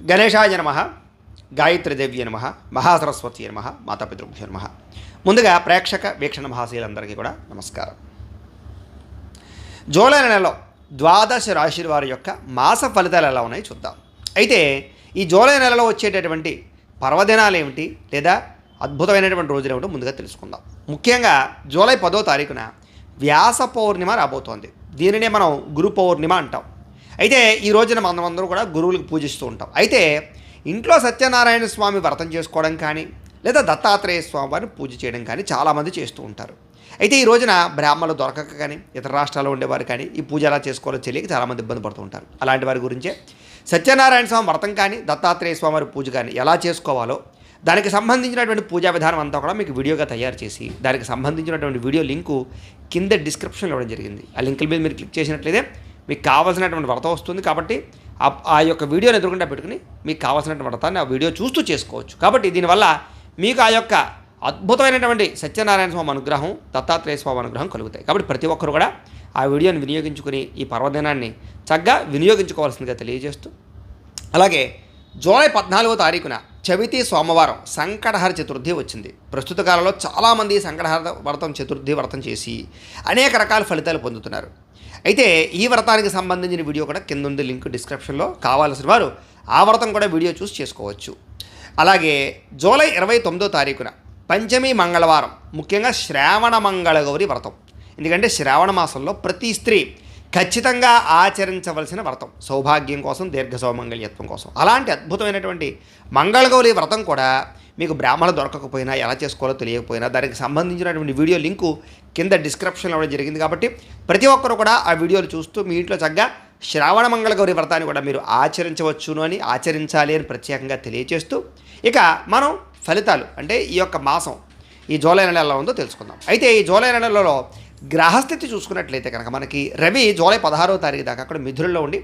గణేశాయ నమ గాయత్రీదేవి నమ మహాసరస్వతి నమ మాతాపితృభ్యో నమ. ముందుగా ప్రేక్షక వీక్షణ మహాశీలందరికీ కూడా నమస్కారం. జూలై నెలలో ద్వాదశ రాశి వారి యొక్క మాస ఫలితాలు ఎలా ఉన్నాయి చూద్దాం. అయితే ఈ జూలై నెలలో వచ్చేటటువంటి పర్వదినాలు ఏమిటి లేదా అద్భుతమైనటువంటి రోజులు ఏమిటో ముందుగా తెలుసుకుందాం. ముఖ్యంగా జూలై పదో తారీఖున వ్యాస పౌర్ణిమ రాబోతోంది. దీనినే మనం గురు పౌర్ణిమ అంటాం. అయితే ఈ రోజున మనం అందరూ కూడా గురువులకు పూజిస్తూ ఉంటాం. అయితే ఇంట్లో సత్యనారాయణ స్వామి వ్రతం చేసుకోవడం కానీ లేదా దత్తాత్రేయ స్వామి వారిని పూజ చేయడం కానీ చాలామంది చేస్తూ ఉంటారు. అయితే ఈ రోజున బ్రాహ్మణులు దొరకక కానీ ఇతర రాష్ట్రాల్లో ఉండేవారు కానీ ఈ పూజ ఎలా చేసుకోవాలో తెలియక చాలామంది ఇబ్బంది పడుతూ ఉంటారు. అలాంటి వారి గురించే. సత్యనారాయణ స్వామి వ్రతం కానీ దత్తాత్రేయ స్వామి వారి పూజ కానీ ఎలా చేసుకోవాలో దానికి సంబంధించినటువంటి పూజా విధానం అంతా కూడా మీకు వీడియోగా తయారు చేసి దానికి సంబంధించినటువంటి వీడియో లింకు కింద డిస్క్రిప్షన్లో ఇవ్వడం జరిగింది. ఆ లింకుల మీద మీరు క్లిక్ చేసినట్లయితే మీకు కావాల్సినటువంటి వ్రతం వస్తుంది కాబట్టి ఆ యొక్క వీడియోని ఎదురుకుండా పెట్టుకుని మీకు కావాల్సినటువంటి వ్రతాన్ని ఆ వీడియో చూస్తూ చేసుకోవచ్చు. కాబట్టి దీనివల్ల మీకు ఆ యొక్క అద్భుతమైనటువంటి సత్యనారాయణ స్వామి అనుగ్రహం దత్తాత్రేయ స్వామి అనుగ్రహం కలుగుతాయి. కాబట్టి ప్రతి ఒక్కరు కూడా ఆ వీడియోని వినియోగించుకుని ఈ పర్వదినాన్ని చక్కగా వినియోగించుకోవాల్సిందిగా తెలియజేస్తూ అలాగే జూలై పద్నాలుగో తారీఖున చవితి సోమవారం సంకటహర చతుర్థి వచ్చింది. ప్రస్తుత కాలంలో చాలామంది సంకటహర వ్రతం చతుర్థి వ్రతం చేసి అనేక రకాల ఫలితాలు పొందుతున్నారు. అయితే ఈ వ్రతానికి సంబంధించిన వీడియో కూడా కింద ఉంది లింక్ డిస్క్రిప్షన్లో. కావాల్సిన వారు ఆ వ్రతం కూడా వీడియో చూసి చేసుకోవచ్చు. అలాగే జూలై ఇరవై తొమ్మిదో తారీఖున పంచమి మంగళవారం ముఖ్యంగా శ్రావణ మంగళగౌరి వ్రతం. ఎందుకంటే శ్రావణ మాసంలో ప్రతి స్త్రీ ఖచ్చితంగా ఆచరించవలసిన వ్రతం. సౌభాగ్యం కోసం దీర్ఘ సౌమంగళ్యత్వం కోసం. అలాంటి అద్భుతమైనటువంటి మంగళగౌరి వ్రతం కూడా మీకు బ్రాహ్మణ దొరకకపోయినా ఎలా చేసుకోవాలో తెలియకపోయినా దానికి సంబంధించినటువంటి వీడియో లింకు కింద డిస్క్రిప్షన్లో ఇవ్వడం జరిగింది కాబట్టి ప్రతి ఒక్కరు కూడా ఆ వీడియోలు చూస్తూ మీ ఇంట్లో చక్కగా శ్రావణ మంగళగౌరి వ్రతాన్ని కూడా మీరు ఆచరించవచ్చును అని ఆచరించాలి అని ప్రత్యేకంగా తెలియజేస్తూ ఇక మనం ఫలితాలు అంటే ఈ యొక్క మాసం ఈ జూలై నెల ఎలా ఉందో తెలుసుకుందాం. అయితే ఈ జూలై నెలలో గ్రహస్థితి చూసుకున్నట్లయితే కనుక మనకి రవి జూలై పదహారవ తారీఖు దాకా అక్కడ మిథునంలో ఉండి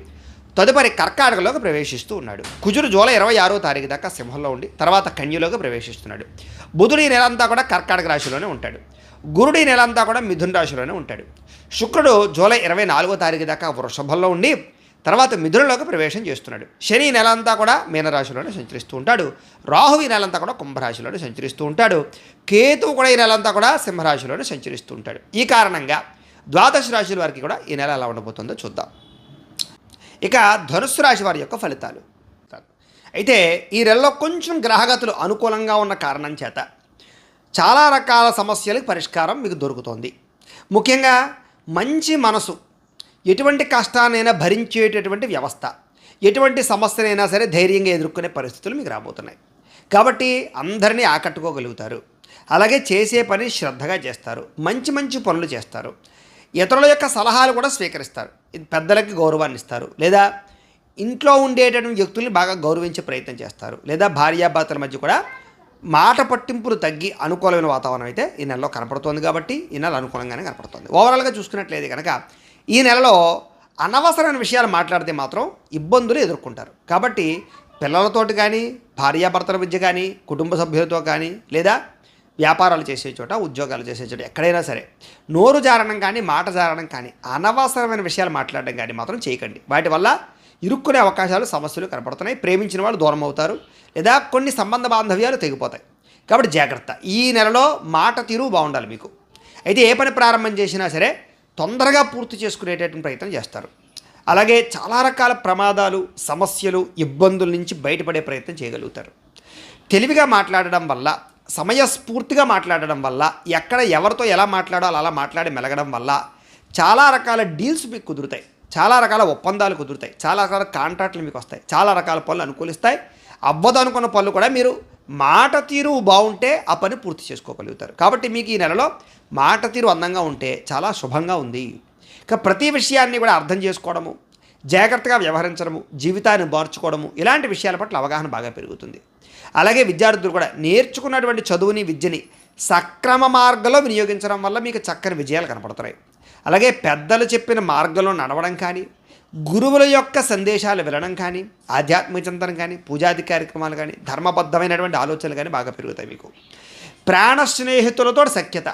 తదుపరి కర్కాటకలోకి ప్రవేశిస్తూ ఉన్నాడు. కుజుడు జూలై ఇరవై ఆరో తారీఖు దాకా సింహంలో ఉండి తర్వాత కన్యలోకి ప్రవేశిస్తున్నాడు. బుధుడు ఈ నెల అంతా కూడా కర్కాటక రాశిలోనే ఉంటాడు. గురుడు ఈ నెల అంతా కూడా మిథున రాశిలోనే ఉంటాడు. శుక్రుడు జూలై ఇరవై నాలుగో తారీఖు దాకా వృషభంలో ఉండి తర్వాత మిథునలోకి ప్రవేశం చేస్తున్నాడు. శని నెల అంతా కూడా మీనరాశిలోనే సంచరిస్తూ ఉంటాడు. రాహు ఈ నెలంతా కూడా కుంభరాశిలోనే సంచరిస్తూ ఉంటాడు. కేతువు కూడా ఈ నెలంతా కూడా సింహరాశిలోనే సంచరిస్తూ ఉంటాడు. ఈ కారణంగా ద్వాదశ రాశుల వారికి కూడా ఈ నెల ఎలా ఉండబోతుందో చూద్దాం. ఇక ధనుస్సు రాశి వారి యొక్క ఫలితాలు. అయితే ఈ నెలలో కొంచెం గ్రహగతులు అనుకూలంగా ఉన్న కారణం చేత చాలా రకాల సమస్యలకు పరిష్కారం మీకు దొరుకుతుంది. ముఖ్యంగా మంచి మనసు ఎటువంటి కష్టాన్నైనా భరించేటటువంటి వ్యవస్థ ఎటువంటి సమస్యనైనా సరే ధైర్యంగా ఎదుర్కొనే పరిస్థితులు మీకు రాబోతున్నాయి. కాబట్టి అందరినీ ఆకట్టుకోగలుగుతారు. అలాగే చేసే పని శ్రద్ధగా చేస్తారు. మంచి మంచి పనులు చేస్తారు. ఇతరుల యొక్క సలహాలు కూడా స్వీకరిస్తారు. పెద్దలకి గౌరవాన్ని ఇస్తారు. లేదా ఇంట్లో ఉండేటటువంటి వ్యక్తుల్ని బాగా గౌరవించే ప్రయత్నం చేస్తారు. లేదా భార్యాభర్తల మధ్య కూడా మాట పట్టింపులు తగ్గి అనుకూలమైన వాతావరణం అయితే ఈ నెలలో కనపడుతోంది కాబట్టి ఈ నెల అనుకూలంగానే కనపడుతుంది. ఓవరాల్గా చూసుకున్నట్లయితే కనుక ఈ నెలలో అనవసరమైన విషయాలు మాట్లాడితే మాత్రం ఇబ్బందులు ఎదుర్కొంటారు. కాబట్టి పిల్లలతోటి కానీ భార్యాభర్తల మధ్య కానీ కుటుంబ సభ్యులతో కానీ లేదా వ్యాపారాలు చేసే చోట ఉద్యోగాలు చేసే చోట ఎక్కడైనా సరే నోరు జారడం కానీ మాట జారడం కానీ అనవసరమైన విషయాలు మాట్లాడడం కానీ మాత్రం చేయకండి. వాటి వల్ల ఇరుక్కునే అవకాశాలు సమస్యలు కనపడుతున్నాయి. ప్రేమించిన వాళ్ళు దూరం అవుతారు. లేదా కొన్ని సంబంధ బాంధవ్యాలు తెగిపోతాయి. కాబట్టి జాగ్రత్త. ఈ నెలలో మాట తీరు బాగుండాలి మీకు. అయితే ఏ పని ప్రారంభం చేసినా సరే తొందరగా పూర్తి చేసుకునేటటువంటి ప్రయత్నం చేస్తారు. అలాగే చాలా రకాల ప్రమాదాలు సమస్యలు ఇబ్బందుల నుంచి బయటపడే ప్రయత్నం చేయగలుగుతారు. తెలివిగా మాట్లాడడం వల్ల సమయస్ఫూర్తిగా మాట్లాడడం వల్ల ఎక్కడ ఎవరితో ఎలా మాట్లాడాలో అలా మాట్లాడి మెలగడం వల్ల చాలా రకాల డీల్స్ మీకు కుదురుతాయి. చాలా రకాల ఒప్పందాలు కుదురుతాయి. చాలా రకాల కాంట్రాక్ట్లు మీకు వస్తాయి. చాలా రకాల పనులు అనుకూలిస్తాయి. అవ్వదు అనుకున్న పనులు కూడా మీరు మాట తీరు బాగుంటే ఆ పని పూర్తి చేసుకోగలుగుతారు. కాబట్టి మీకు ఈ నెలలో మాట తీరు అందంగా ఉంటే చాలా శుభంగా ఉంది. ఇక ప్రతి విషయాన్ని కూడా అర్థం చేసుకోవడము జాగ్రత్తగా వ్యవహరించడము జీవితాన్ని మార్చుకోవడము ఇలాంటి విషయాల పట్ల అవగాహన బాగా పెరుగుతుంది. అలాగే విద్యార్థులు కూడా నేర్చుకున్నటువంటి చదువుని విద్యని సక్రమ మార్గంలో వినియోగించడం వల్ల మీకు చక్కని విజయాలు కనపడుతున్నాయి అలాగే పెద్దలు చెప్పిన మార్గంలో నడవడం కానీ గురువుల యొక్క సందేశాలు వినడం కానీ ఆధ్యాత్మిక చింతన కానీ పూజాది కార్యక్రమాలు కానీ ధర్మబద్ధమైనటువంటి ఆలోచనలు కానీ బాగా పెరుగుతాయి మీకు. ప్రాణ స్నేహితులతో సఖ్యత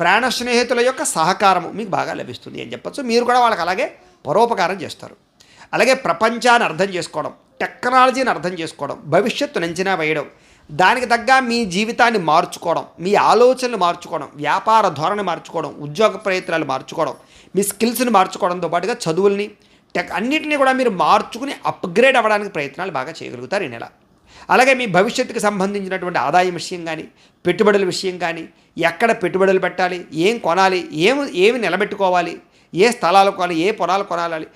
ప్రాణ స్నేహితుల యొక్క సహకారము మీకు బాగా లభిస్తుంది అని చెప్పచ్చు. మీరు కూడా వాళ్ళకి అలాగే పరోపకారం చేస్తారు. అలాగే ప్రపంచాన్ని అర్థం చేసుకోవడం టెక్నాలజీని అర్థం చేసుకోవడం భవిష్యత్తును అంచనా వేయడం దానికి తగ్గ మీ జీవితాన్ని మార్చుకోవడం మీ ఆలోచనలు మార్చుకోవడం వ్యాపార ధోరణి మార్చుకోవడం ఉద్యోగ ప్రయత్నాలు మార్చుకోవడం మీ స్కిల్స్ని మార్చుకోవడంతో పాటుగా చదువుల్ని టెక్ అన్నింటినీ కూడా మీరు మార్చుకుని అప్గ్రేడ్ అవ్వడానికి ప్రయత్నాలు బాగా చేయగలుగుతారు ఈ నెల. అలాగే మీ భవిష్యత్తుకు సంబంధించినటువంటి ఆదాయం విషయం కానీ పెట్టుబడుల విషయం కానీ ఎక్కడ పెట్టుబడులు పెట్టాలి ఏం కొనాలి ఏం ఏమి నిలబెట్టుకోవాలి ఏ స్థలాలు కొనాలి ఏ పొలాలు కొనాలి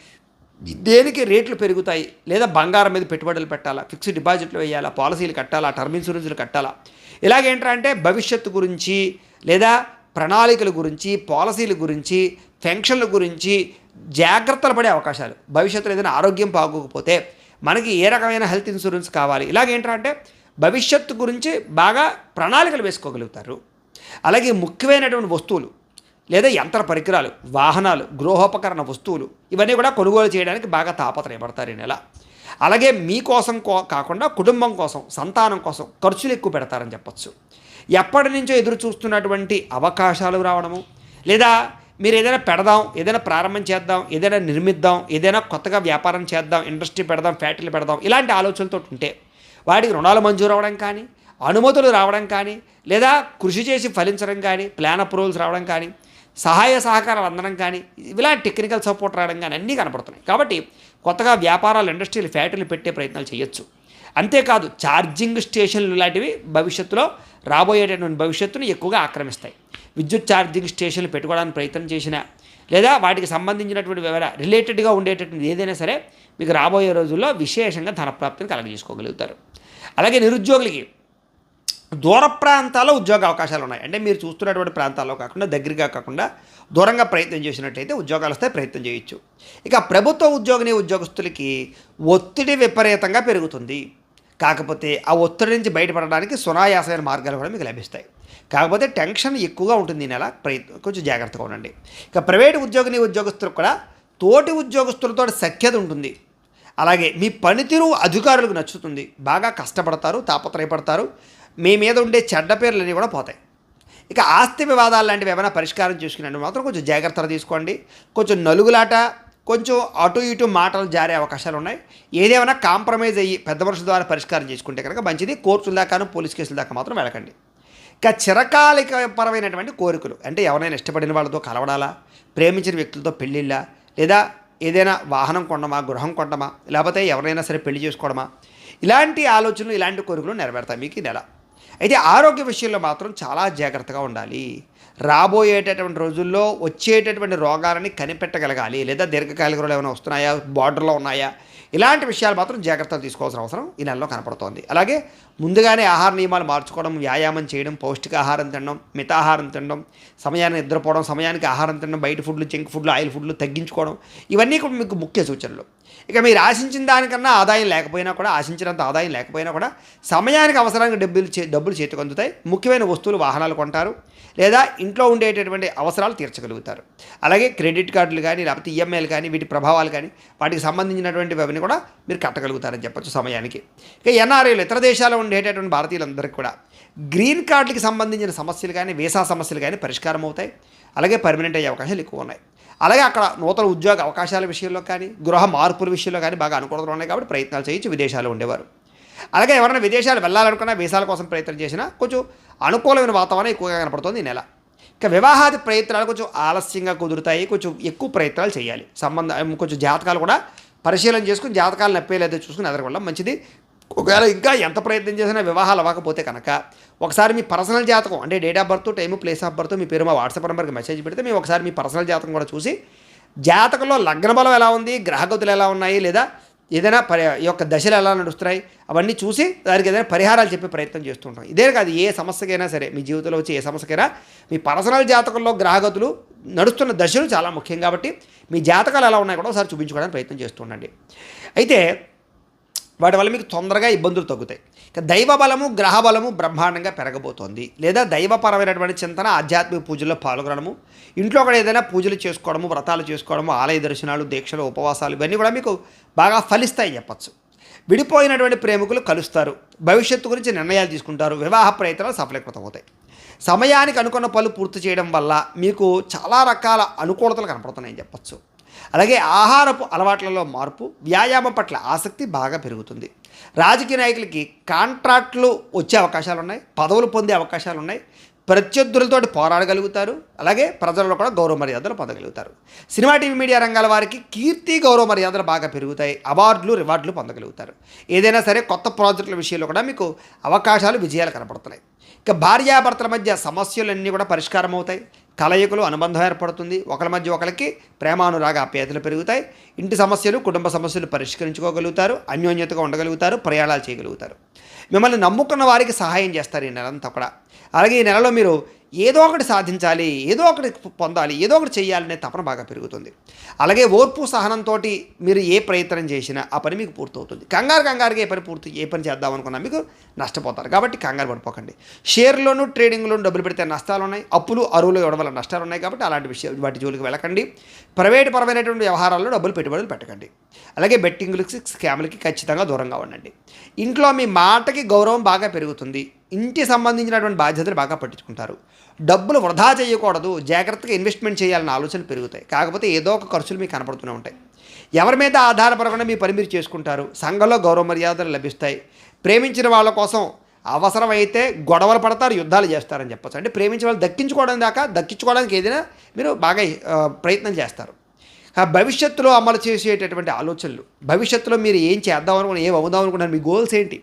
దేనికి రేట్లు పెరుగుతాయి? లేదా బంగారం మీద పెట్టుబడులు పెట్టాలా? ఫిక్స్డ్ డిపాజిట్లు వేయాలా? పాలసీలు కట్టాలా? టర్మ్ ఇన్సూరెన్స్లు కట్టాలా? ఇలాగేంటంటే భవిష్యత్తు గురించి లేదా ప్రణాళికల గురించి పాలసీల గురించి పెన్షన్ల గురించి జాగ్రత్తలు పడే అవకాశాలు. భవిష్యత్తులో ఏదైనా ఆరోగ్యం బాగోకపోతే మనకి ఏ రకమైన హెల్త్ ఇన్సూరెన్స్ కావాలి? ఇలాగేంటంటే భవిష్యత్తు గురించి బాగా ప్రణాళికలు వేసుకోగలుగుతారు. అలాగే ముఖ్యమైనటువంటి వస్తువులు. లేదా యంత్ర పరికరాలు వాహనాలు గృహోపకరణ వస్తువులు ఇవన్నీ కూడా కొనుగోలు చేయడానికి బాగా తాపత్రయపడతారు ఈ నెల. అలాగే మీకోసం కో- కాకుండా కుటుంబం కోసం సంతానం కోసం ఖర్చులు ఎక్కువ పెడతారని చెప్పచ్చు. ఎప్పటి నుంచో ఎదురు చూస్తున్నటువంటి అవకాశాలు రావడము లేదా మీరు ఏదైనా పెడదాం ఏదైనా ప్రారంభం చేద్దాం ఏదైనా నిర్మిద్దాం ఏదైనా కొత్తగా వ్యాపారం చేద్దాం ఇండస్ట్రీ పెడదాం ఫ్యాక్టరీలు పెడదాం ఇలాంటి ఆలోచనలతో ఉంటే వాటికి రుణాలు మంజూరు అవ్వడం కానీ అనుమతులు రావడం కానీ లేదా కృషి చేసి ఫలించడం కానీ ప్లాన్ అప్రూవల్స్ రావడం కానీ సహాయ సహకారాలు అందడం కానీ ఇలా టెక్నికల్ సపోర్ట్ రావడం కానీ అన్నీ కనపడుతున్నాయి. కాబట్టి కొత్తగా వ్యాపారాలు ఇండస్ట్రీలు ఫ్యాక్టరీలు పెట్టే ప్రయత్నాలు చేయొచ్చు. అంతేకాదు ఛార్జింగ్ స్టేషన్లు లాంటివి భవిష్యత్తులో రాబోయేటటువంటి భవిష్యత్తును ఎక్కువగా ఆక్రమిస్తాయి. విద్యుత్ ఛార్జింగ్ స్టేషన్లు పెట్టుకోవడానికి ప్రయత్నం చేసినా లేదా వాటికి సంబంధించినటువంటి వివర రిలేటెడ్గా ఉండేటటువంటి ఏదైనా సరే మీకు రాబోయే రోజుల్లో విశేషంగా ధనప్రాప్తిని కలగజేసుకోగలుగుతారు. అలాగే నిరుద్యోగులకి దూర ప్రాంతాల్లో ఉద్యోగ అవకాశాలు ఉన్నాయి. అంటే మీరు చూస్తున్నటువంటి ప్రాంతాల్లో కాకుండా దగ్గరగా కాకుండా దూరంగా ప్రయత్నం చేసినట్లయితే ఉద్యోగాలు వస్తే ప్రయత్నం చేయొచ్చు. ఇక ప్రభుత్వ ఉద్యోగిని ఉద్యోగస్తులకి ఒత్తిడి విపరీతంగా పెరుగుతుంది. కాకపోతే ఆ ఒత్తిడి నుంచి బయటపడడానికి సునాయాసమైన మార్గాలు కూడా మీకు లభిస్తాయి. కాకపోతే టెన్షన్ ఎక్కువగా ఉంటుంది ఈ నెల. ప్రయత్నం కొంచెం జాగ్రత్తగా ఉండండి. ఇక ప్రైవేట్ ఉద్యోగిని ఉద్యోగస్తులకు కూడా తోటి ఉద్యోగస్తులతో సఖ్యత ఉంటుంది. అలాగే మీ పనితీరు అధికారులకు నచ్చుతుంది. బాగా కష్టపడతారు తాపత్రయపడతారు. మీ మీద ఉండే చెడ్డ పేర్లన్నీ కూడా పోతాయి. ఇక ఆస్తి వివాదాలు లాంటివి ఏమైనా పరిష్కారం చేసుకున్నట్టు మాత్రం కొంచెం జాగ్రత్తలు తీసుకోండి. కొంచెం నలుగులాట కొంచెం అటు ఇటు మాటలు జారే అవకాశాలు ఉన్నాయి. ఏదేమైనా కాంప్రమైజ్ అయ్యి పెద్ద మనుషుల ద్వారా పరిష్కారం చేసుకుంటే కనుక మంచిది. కోర్టుల దాకాను పోలీస్ కేసుల దాకా మాత్రం వెళ్ళకండి. ఇక చిరకాలిక పరమైనటువంటి కోరికలు అంటే ఎవరైనా ఇష్టపడిన వాళ్ళతో కలవడాలా ప్రేమించిన వ్యక్తులతో పెళ్ళిళ్ళా లేదా ఏదైనా వాహనం కొండమా గృహం కొండమా లేకపోతే ఎవరైనా సరే పెళ్ళి చేసుకోవడమా ఇలాంటి ఆలోచనలు ఇలాంటి కోరికలు నెరవేరుతాయి మీకు నెల. అయితే ఆరోగ్య విషయంలో మాత్రం చాలా జాగ్రత్తగా ఉండాలి. రాబోయేటటువంటి రోజుల్లో వచ్చేటటువంటి రోగాలని కనిపెట్టగలగాలి. లేదా దీర్ఘకాలిక రోగాలు ఏమైనా వస్తున్నాయా? బార్డర్లో ఉన్నాయా? ఇలాంటి విషయాలు మాత్రం జాగ్రత్తలు తీసుకోవాల్సిన అవసరం ఈ నెలలో కనపడుతోంది. అలాగే ముందుగానే ఆహార నియమాలు మార్చుకోవడం వ్యాయామం చేయడం పౌష్టికాహారం తినడం మితాహారం తినడం సమయాన్ని నిద్రపోవడం సమయానికి ఆహారం తినడం బయట ఫుడ్లు జంక్ ఫుడ్లు ఆయిల్ ఫుడ్లు తగ్గించుకోవడం ఇవన్నీ కూడా మీకు ముఖ్య సూచనలు. ఇక మీరు ఆశించిన దానికన్నా ఆదాయం లేకపోయినా కూడా ఆశించినంత ఆదాయం లేకపోయినా కూడా సమయానికి అవసరానికి డబ్బులు చే డబ్బులు చేతికి అందుతాయి. ముఖ్యమైన వస్తువులు వాహనాలు కొంటారు. లేదా ఇంట్లో ఉండేటటువంటి అవసరాలు తీర్చగలుగుతారు. అలాగే క్రెడిట్ కార్డులు కానీ లేకపోతే ఈఎంఐలు కానీ వీటి ప్రభావాలు కానీ వాటికి సంబంధించినటువంటి అవన్నీ కూడా మీరు కట్టగలుగుతారని చెప్పొచ్చు సమయానికి. ఇక ఎన్ఆర్ఐలు ఇతర దేశాల్లో ఉండేటటువంటి భారతీయులందరికీ కూడా గ్రీన్ కార్డులకి సంబంధించిన సమస్యలు కానీ వీసా సమస్యలు కానీ పరిష్కారం అవుతాయి అలాగే పర్మనెంట్ అయ్యే అవకాశాలు ఎక్కువ ఉన్నాయి. అలాగే అక్కడ నూతన ఉద్యోగ అవకాశాల విషయంలో కానీ గృహ మార్పుల విషయంలో కానీ బాగా అనుకూలతలు ఉన్నాయి కాబట్టి ప్రయత్నాలు చేయించి విదేశాలు ఉండేవారు. అలాగే ఎవరైనా విదేశాలు వెళ్ళాలనుకున్నా వీసాల కోసం ప్రయత్నం చేసినా కొంచెం అనుకూలమైన వాతావరణం ఎక్కువగా కనపడుతుంది ఈ నెల. ఇక వివాహాది ప్రయత్నాలు కొంచెం ఆలస్యంగా కుదురుతాయి కొంచెం ఎక్కువ ప్రయత్నాలు చేయాలి. సంబంధం కొంచెం జాతకాలు కూడా పరిశీలన చేసుకుని జాతకాలు నప్పేలేదో చూసుకుని ఎదరగొళ్ళం మంచిది. ఒకవేళ ఇంకా ఎంత ప్రయత్నం చేసినా వివాహాలు అవ్వకపోతే కనుక ఒకసారి మీ పర్సనల్ జాతకం అంటే date of birth time place of birth మీ పేరు మా వాట్సాప్ నెంబర్కి మెసేజ్ పెడితే మేము ఒకసారి మీ పర్సనల్ జాతకం కూడా చూసి జాతకంలో లగ్న బలం ఎలా ఉంది గ్రహగతులు ఎలా ఉన్నాయి లేదా ఏదైనా పరి యొక్క దశలు ఎలా నడుస్తున్నాయి అవన్నీ చూసి దానికి ఏదైనా పరిహారాలు చెప్పే ప్రయత్నం చేస్తుంటాం ఇదే కాదు ఏ సమస్యకైనా సరే మీ జీవితంలో వచ్చే ఏ సమస్యకైనా మీ పర్సనల్ జాతకంలో గ్రహగతులు నడుస్తున్న దశలు చాలా ముఖ్యం కాబట్టి మీ జాతకాలు ఎలా ఉన్నాయి కూడా ఒకసారి చూపించుకోవడానికి ప్రయత్నం చేస్తుండండి అయితే వాటి వల్ల మీకు తొందరగా ఇబ్బందులు తగ్గుతాయి. దైవ బలము గ్రహ బలము బ్రహ్మాండంగా పెరగబోతోంది. లేదా దైవపరమైనటువంటి చింతన ఆధ్యాత్మిక పూజల్లో పాల్గొనడము ఇంట్లో కూడా ఏదైనా పూజలు చేసుకోవడము వ్రతాలు చేసుకోవడము ఆలయ దర్శనాలు దీక్షలు ఉపవాసాలు ఇవన్నీ కూడా మీకు బాగా ఫలిస్తాయి చెప్పచ్చు. విడిపోయినటువంటి ప్రేమికులు కలుస్తారు. భవిష్యత్తు గురించి నిర్ణయాలు తీసుకుంటారు. వివాహ ప్రయత్నాలు సఫలీకృతం అవుతాయి సమయానికి అనుకున్న పనులు పూర్తి చేయడం వల్ల మీకు చాలా రకాల అనుకూలతలు కనపడుతున్నాయని చెప్పచ్చు. అలాగే ఆహారపు అలవాట్లలో మార్పు వ్యాయామం పట్ల ఆసక్తి బాగా పెరుగుతుంది. రాజకీయ నాయకులకి కాంట్రాక్ట్లు వచ్చే అవకాశాలు ఉన్నాయి పదవులు పొందే అవకాశాలు ఉన్నాయి ప్రత్యర్థులతో పోరాడగలుగుతారు అలాగే ప్రజల్లో కూడా గౌరవ మర్యాదలు పొందగలుగుతారు. సినిమా టీవీ మీడియా రంగాల వారికి కీర్తి గౌరవ మర్యాదలు బాగా పెరుగుతాయి అవార్డులు రివార్డులు పొందగలుగుతారు. ఏదైనా సరే కొత్త ప్రాజెక్టుల విషయంలో కూడా మీకు అవకాశాలు విజయాలు కనపడుతున్నాయి. ఇక భార్యాభర్తల మధ్య సమస్యలన్నీ కూడా పరిష్కారం అవుతాయి కలయికలు అనుబంధం ఏర్పడుతుంది. ఒకరి మధ్య ఒకరికి ప్రేమానురాగ ఆప్యాయతలు పెరుగుతాయి. ఇంటి సమస్యలు కుటుంబ సమస్యలు పరిష్కరించుకోగలుగుతారు. అన్యోన్యతగా ఉండగలుగుతారు. ప్రయాణాలు చేయగలుగుతారు. మిమ్మల్ని నమ్ముకున్న వారికి సహాయం చేస్తారు ఈ నెలంతా కూడా. అలాగే ఈ నెలలో మీరు ఏదో ఒకటి సాధించాలి ఏదో ఒకటి పొందాలి ఏదో ఒకటి చేయాలనే తపన బాగా పెరుగుతుంది. అలాగే ఓర్పు సహనంతో మీరు ఏ ప్రయత్నం చేసినా ఆ పని మీకు పూర్తవుతుంది. కంగారు కంగారుగా ఏ పని పూర్తి ఏ పని చేద్దాం అనుకున్నా మీకు నష్టపోతారు. కాబట్టి కంగారు పడిపోకండి. షేర్లోను ట్రేడింగ్లోను డబ్బులు పెడితే నష్టాలు ఉన్నాయి అప్పులు అరువులు ఇవ్వడం వల్ల నష్టాలు ఉన్నాయి కాబట్టి అలాంటి విషయం వాటి జోలికి వెళ్ళకండి. ప్రైవేట్ పరమైనటువంటి వ్యవహారాల్లో డబ్బులు పెట్టుబడులు పెట్టకండి. అలాగే బెట్టింగ్లకి స్కామ్లకి ఖచ్చితంగా దూరంగా ఉండండి. ఇంట్లో మీ మాటకి గౌరవం బాగా పెరుగుతుంది. ఇంటి సంబంధించినటువంటి బాధ్యతలు బాగా పట్టించుకుంటారు. డబ్బులు వృధా చేయకూడదు జాగ్రత్తగా ఇన్వెస్ట్మెంట్ చేయాలన్న ఆలోచనలు పెరుగుతాయి. కాకపోతే ఏదో ఒక ఖర్చులు మీకు కనపడుతూనే ఉంటాయి. ఎవరి మీద ఆధారపడకుండా మీ పని మీరు చేసుకుంటారు. సంఘంలో గౌరవ మర్యాదలు లభిస్తాయి. ప్రేమించిన వాళ్ళ కోసం అవసరమైతే గొడవలు పడతారు యుద్ధాలు చేస్తారని చెప్పచ్చు. అంటే ప్రేమించిన వాళ్ళు దక్కించుకోవడం దాకా దక్కించుకోవడానికి ఏదైనా మీరు బాగా ప్రయత్నం చేస్తారు. భవిష్యత్తులో అమలు చేసేటటువంటి ఆలోచనలు. భవిష్యత్తులో మీరు ఏం చేద్దాం అనుకున్నా ఏం అవుదాం అనుకున్నారు మీ గోల్స్ ఏంటి?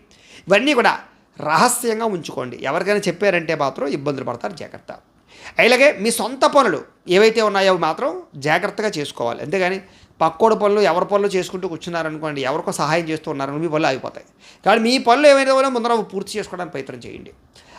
ఇవన్నీ కూడా రహస్యంగా ఉంచుకోండి. ఎవరికైనా చెప్పారంటే మాత్రం ఇబ్బందులు పడతారు జాగ్రత్త. అలాగే మీ సొంత పనులు ఏవైతే ఉన్నాయో అవి మాత్రం జాగ్రత్తగా చేసుకోవాలి. అంతేగాని పక్కోడు పనులు ఎవరి పనులు చేసుకుంటూ కూర్చున్నారనుకోండి ఎవరికో సహాయం చేస్తూ ఉన్నారని మీ పనులు ఆగిపోతాయి. కానీ మీ పనులు ఏమైనా ఉన్నాయో ముందర పూర్తి చేసుకోవడానికి ప్రయత్నం చేయండి.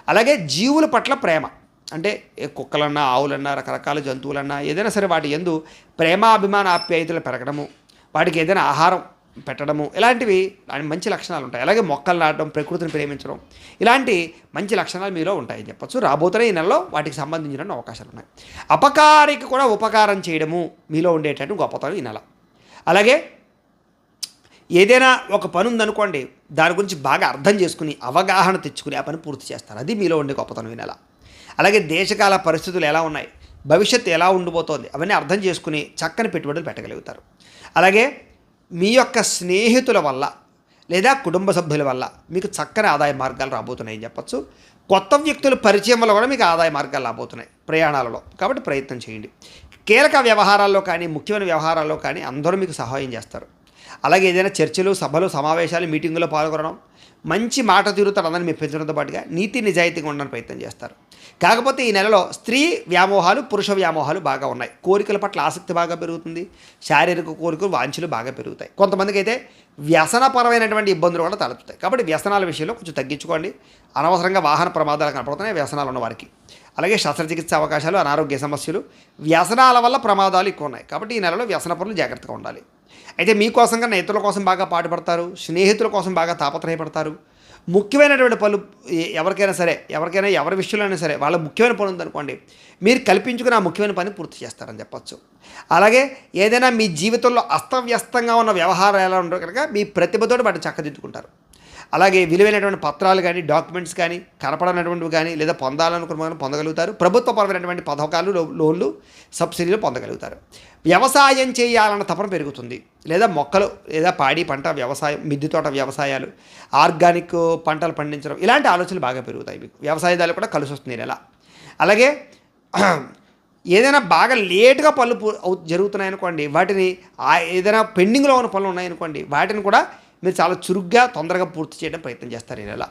అలాగే జీవుల పట్ల ప్రేమ. అంటే ఏ కుక్కలన్నా ఆవులన్నా రకరకాల జంతువులన్నా ఏదైనా సరే వాటి ఎందు ప్రేమాభిమాన ఆప్యాయతలు పెరగడము వాటికి ఏదైనా ఆహారం పెట్టడము. ఇలాంటివి దాని మంచి లక్షణాలు ఉంటాయి. అలాగే మొక్కలు నాటడం ప్రకృతిని ప్రేమించడం ఇలాంటి మంచి లక్షణాలు మీలో ఉంటాయని చెప్పొచ్చు. రాబోతున్న ఈ నెలలో వాటికి సంబంధించిన అవకాశాలు ఉన్నాయి. అపకారికి కూడా ఉపకారం చేయడము మీలో ఉండేటట్టు గొప్పతనం ఈ నెల. అలాగే ఏదైనా ఒక పని ఉందనుకోండి దాని గురించి బాగా అర్థం చేసుకుని అవగాహన తెచ్చుకుని ఆ పని పూర్తి చేస్తారు. అది మీలో ఉండే గొప్పతనం ఈ నెల. అలాగే దేశకాల పరిస్థితులు ఎలా ఉన్నాయి భవిష్యత్తు ఎలా ఉండిపోతోంది అవన్నీ అర్థం చేసుకుని చక్కని పెట్టుబడులు పెట్టగలుగుతారు. అలాగే మీ యొక్క స్నేహితుల వల్ల లేదా కుటుంబ సభ్యుల వల్ల మీకు చక్కని ఆదాయ మార్గాలు రాబోతున్నాయని చెప్పొచ్చు. కొత్త వ్యక్తుల పరిచయం వల్ల కూడా మీకు ఆదాయ మార్గాలు రాబోతున్నాయి ప్రయాణాలలో. కాబట్టి ప్రయత్నం చేయండి. కీలక వ్యవహారాల్లో కానీ ముఖ్యమైన వ్యవహారాల్లో కానీ అందరూ మీకు సహాయం చేస్తారు. అలాగే ఏదైనా చర్చలు సభలు సమావేశాలు మీటింగులో పాల్గొనడం మంచి మాట తీరుతో అందరిని మెప్పించడంతో పాటుగా నీతి నిజాయితీగా ఉండడానికి ప్రయత్నం చేస్తారు. కాకపోతే ఈ నెలలో స్త్రీ వ్యామోహాలు పురుష వ్యామోహాలు బాగా ఉన్నాయి. కోరికల పట్ల ఆసక్తి బాగా పెరుగుతుంది. శారీరక కోరికలు వాంఛలు బాగా పెరుగుతాయి. కొంతమందికి అయితే వ్యసనపరమైనటువంటి ఇబ్బందులు కూడా తలెత్తుతాయి. కాబట్టి వ్యసనాల విషయంలో కొంచెం తగ్గించుకోండి. అనవసరంగా వాహన ప్రమాదాలు కనపడుతున్నాయి. వ్యసనాలు ఉన్న వారికి అలాగే శస్త్రచికిత్స అవకాశాలు అనారోగ్య సమస్యలు వ్యసనాల వల్ల ప్రమాదాలు ఎక్కువ ఉన్నాయి. కాబట్టి ఈ నెలలో వ్యసన పనులు జాగ్రత్తగా ఉండాలి. అయితే మీకోసం కన్నా ఇతరుల కోసం బాగా పాటుపడతారు స్నేహితుల కోసం బాగా తాపత్రయపడతారు. ముఖ్యమైనటువంటి పనులు ఎవరికైనా సరే ఎవరికైనా ఎవరి విషయంలో అయినా సరే వాళ్ళ ముఖ్యమైన పని ఉందనుకోండి మీరు కల్పించుకుని ఆ ముఖ్యమైన పని పూర్తి చేస్తారని చెప్పచ్చు. అలాగే ఏదైనా మీ జీవితంలో అస్తవ్యస్తంగా ఉన్న వ్యవహారాలు ఎలా ఉండవు కనుక మీ ప్రతిభతోటి వాటిని చక్కదిద్దుకుంటారు. అలాగే విలువైనటువంటి పత్రాలు కానీ డాక్యుమెంట్స్ కానీ కనపడనటువంటివి కానీ లేదా పొందాలనుకున్న పొందగలుగుతారు పొందగలుగుతారు. ప్రభుత్వపరమైనటువంటి పథకాలు లోన్లు సబ్సిడీలు పొందగలుగుతారు. వ్యవసాయం చేయాలన్న తపన పెరుగుతుంది. లేదా మొక్కలు లేదా పాడి పంట వ్యవసాయం మిద్దె తోట వ్యవసాయాలు ఆర్గానిక్ పంటలు పండించడం ఇలాంటి ఆలోచనలు బాగా పెరుగుతాయి మీకు. వ్యవసాయదారులు కూడా కలిసి వస్తుంది ఈ నెల. అలాగే ఏదైనా బాగా లేటుగా పనులు అవు- జరుగుతున్నాయనుకోండి వాటిని ఆ ఏదైనా పెండింగ్లో ఉన్న పనులు ఉన్నాయనుకోండి వాటిని కూడా మీరు చాలా చురుగ్గా తొందరగా పూర్తి చేయడం ప్రయత్నం చేస్తారు ఈ నెల.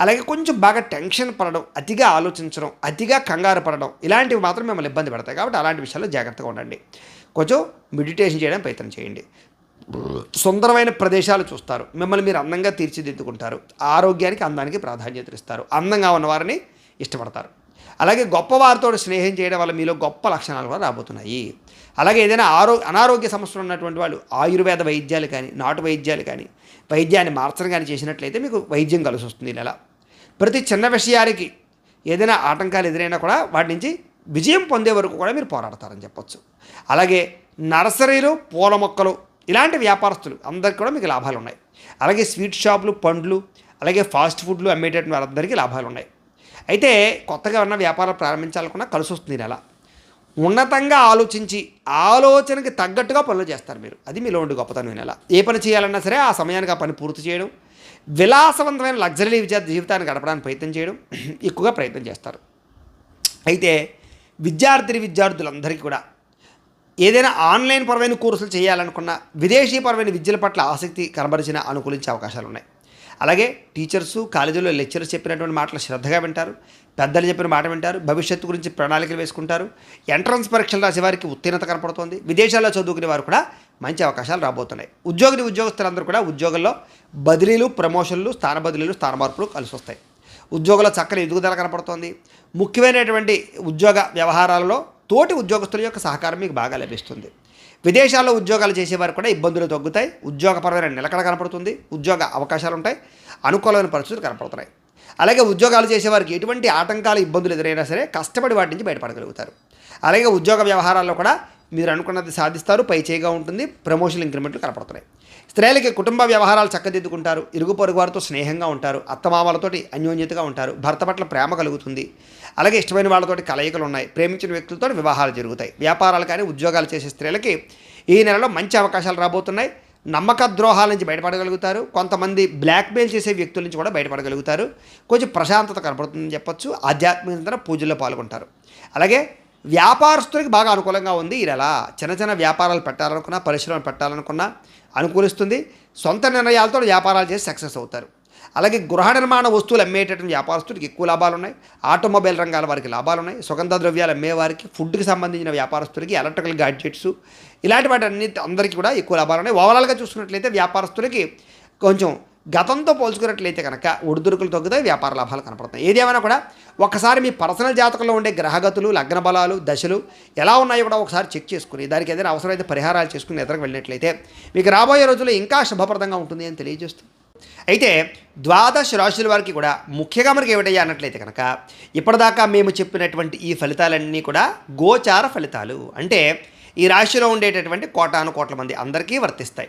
అలాగే కొంచెం బాగా టెన్షన్ పడడం అతిగా ఆలోచించడం అతిగా కంగారు పడడం ఇలాంటివి మాత్రం మిమ్మల్ని ఇబ్బంది పెడతాయి కాబట్టి అలాంటి విషయాల్లో జాగ్రత్తగా ఉండండి. కొంచెం మెడిటేషన్ చేయడం ప్రయత్నం చేయండి. సుందరమైన ప్రదేశాలు చూస్తారు. మిమ్మల్ని మీరు అందంగా తీర్చిదిద్దుకుంటారు. ఆరోగ్యానికి అందానికి ప్రాధాన్యత ఇస్తారు అందంగా ఉన్నవారిని ఇష్టపడతారు. అలాగే గొప్పవారితో స్నేహం చేయడం వల్ల మీలో గొప్ప లక్షణాలు కూడా రాబోతున్నాయి. అలాగే ఏదైనా ఆరో అనారోగ్య సమస్యలు ఉన్నటువంటి వాళ్ళు ఆయుర్వేద వైద్యాలు కానీ నాటు వైద్యాలు కానీ వైద్యాన్ని మార్చడం కానీ చేసినట్లయితే మీకు వైద్యం కలిసి వస్తుంది నెల. ప్రతి చిన్న విషయానికి ఏదైనా ఆటంకాలు ఎదురైనా కూడా వాటి నుంచి విజయం పొందే వరకు కూడా మీరు పోరాడతారని చెప్పొచ్చు. అలాగే నర్సరీలు పూల మొక్కలు ఇలాంటి వ్యాపారస్తులు అందరికీ కూడా మీకు లాభాలు ఉన్నాయి. అలాగే స్వీట్ షాపులు పండ్లు అలాగే ఫాస్ట్ ఫుడ్లు అమ్మేటటువంటి వారందరికీ లాభాలు ఉన్నాయి. అయితే కొత్తగా ఉన్న వ్యాపారం ప్రారంభించాలనుకున్నా కలిసి వస్తుంది నెల. ఉన్నతంగా ఆలోచించి ఆలోచనకి తగ్గట్టుగా పనులు చేస్తారు మీరు. అది మీలో ఉండి గొప్పతనం నెల. ఏ పని చేయాలన్నా సరే ఆ సమయానికి ఆ పని పూర్తి చేయడం విలాసవంతమైన లగ్జరీ జీవితాన్ని గడపడానికి ప్రయత్నం చేయడం ఎక్కువగా ప్రయత్నం చేస్తారు. అయితే విద్యార్థి విద్యార్థులందరికీ కూడా ఏదైనా ఆన్లైన్ పరమైన కోర్సులు చేయాలనుకున్న విదేశీ పరమైన విద్యల పట్ల ఆసక్తి కనబరిచిన అనుకూలించే అవకాశాలు ఉన్నాయి అలాగే టీచర్సు కాలేజీలో లెక్చరర్స్ చెప్పినటువంటి మాటలు శ్రద్ధగా వింటారు. పెద్దలు చెప్పిన మాట వింటారు. భవిష్యత్తు గురించి ప్రణాళికలు వేసుకుంటారు. ఎంట్రన్స్ పరీక్షలు రాసే వారికి ఉత్తీర్ణత కనపడుతోంది. విదేశాల్లో చదువుకునే వారు కూడా మంచి అవకాశాలు రాబోతున్నాయి. ఉద్యోగిని ఉద్యోగస్తులందరూ కూడా ఉద్యోగంలో బదిలీలు ప్రమోషన్లు స్థాన బదిలీలు స్థాన మార్పులు కలిసి వస్తాయి. ఉద్యోగుల చక్కని ఎదుగుదల కనపడుతోంది. ముఖ్యమైనటువంటి ఉద్యోగ వ్యవహారాలలో తోటి ఉద్యోగస్తుల యొక్క సహకారం మీకు బాగా లభిస్తుంది. విదేశాల్లో ఉద్యోగాలు చేసేవారు కూడా ఇబ్బందులు తగ్గుతాయి. ఉద్యోగపరమైన నిలకడ కనపడుతుంది. ఉద్యోగ అవకాశాలు ఉంటాయి. అనుకూలమైన పరిస్థితులు కనపడుతున్నాయి. అలాగే ఉద్యోగాలు చేసేవారికి ఎటువంటి ఆటంకాలు ఇబ్బందులు ఎదురైనా సరే కష్టపడి వాటి నుంచి బయటపడగలుగుతారు. అలాగే ఉద్యోగ వ్యవహారాల్లో కూడా మీరు అనుకున్నది సాధిస్తారు. పై చేయిగా ఉంటుంది. ప్రమోషన్ ఇంక్రిమెంట్లు కనపడుతున్నాయి. స్త్రీలకి కుటుంబ వ్యవహారాలు చక్కదిద్దుకుంటారు. ఇరుగు పొరుగు వారితో స్నేహంగా ఉంటారు. అత్తమామలతోటి అన్యోన్యతగా ఉంటారు. భర్త పట్ల ప్రేమ కలుగుతుంది. అలాగే ఇష్టమైన వాళ్ళతోటి కలయికలు ఉన్నాయి ప్రేమించిన వ్యక్తులతో వివాహాలు జరుగుతాయి. వ్యాపారాలు కానీ ఉద్యోగాలు చేసే స్త్రీలకి ఈ నెలలో మంచి అవకాశాలు రాబోతున్నాయి. నమ్మక ద్రోహాల నుంచి బయటపడగలుగుతారు. కొంతమంది బ్లాక్మెయిల్ చేసే వ్యక్తుల నుంచి కూడా బయటపడగలుగుతారు. కొంచెం ప్రశాంతత కనపడుతుందని చెప్పొచ్చు. ఆధ్యాత్మిక పూజల్లో పాల్గొంటారు. అలాగే వ్యాపారస్తులకి బాగా అనుకూలంగా ఉంది ఈ నెల. చిన్న చిన్న వ్యాపారాలు పెట్టాలనుకున్నా పరిశ్రమలు పెట్టాలనుకున్నా అనుకూలిస్తుంది. సొంత నిర్ణయాలతో వ్యాపారాలు చేసి సక్సెస్ అవుతారు. అలాగే గృహ నిర్మాణ వస్తువులు అమ్మేటటువంటి వ్యాపారస్తుడికి ఎక్కువ లాభాలు ఉన్నాయి ఆటోమొబైల్ రంగాల వారికి లాభాలు ఉన్నాయి సుగంధ ద్రవ్యాలు అమ్మేవారికి ఫుడ్కి సంబంధించిన వ్యాపారస్తులకి ఎలక్ట్రికల్ గాడ్జెట్స్ ఇలాంటి వాటి అన్ని అందరికీ కూడా ఎక్కువ లాభాలు ఉన్నాయి ఓవరాల్గా చూసుకున్నట్లయితే వ్యాపారస్తులకి కొంచెం గతంతో పోల్చుకున్నట్లయితే కనుక ఒడిదుడుకులు తగ్గుతాయి వ్యాపార లాభాలు కనపడతాయి. ఏదేమైనా కూడా ఒకసారి మీ పర్సనల్ జాతకంలో ఉండే గ్రహగతులు లగ్న బలాలు దశలు ఎలా ఉన్నాయో కూడా ఒకసారి చెక్ చేసుకుని దానికి ఏదైనా అవసరమైతే పరిహారాలు చేసుకుని ఎదురుకు వెళ్ళినట్లయితే మీకు రాబోయే రోజుల్లో ఇంకా శుభప్రదంగా ఉంటుంది అని తెలియజేస్తుంది. అయితే ద్వాదశ రాశుల వారికి కూడా ముఖ్యంగా మనకి ఏమిటయ్యా అన్నట్లయితే కనుక ఇప్పటిదాకా మేము చెప్పినటువంటి ఈ ఫలితాలన్నీ కూడా గోచార ఫలితాలు. అంటే ఈ రాశిలో ఉండేటటువంటి కోటాను కోట్ల మంది అందరికీ వర్తిస్తాయి.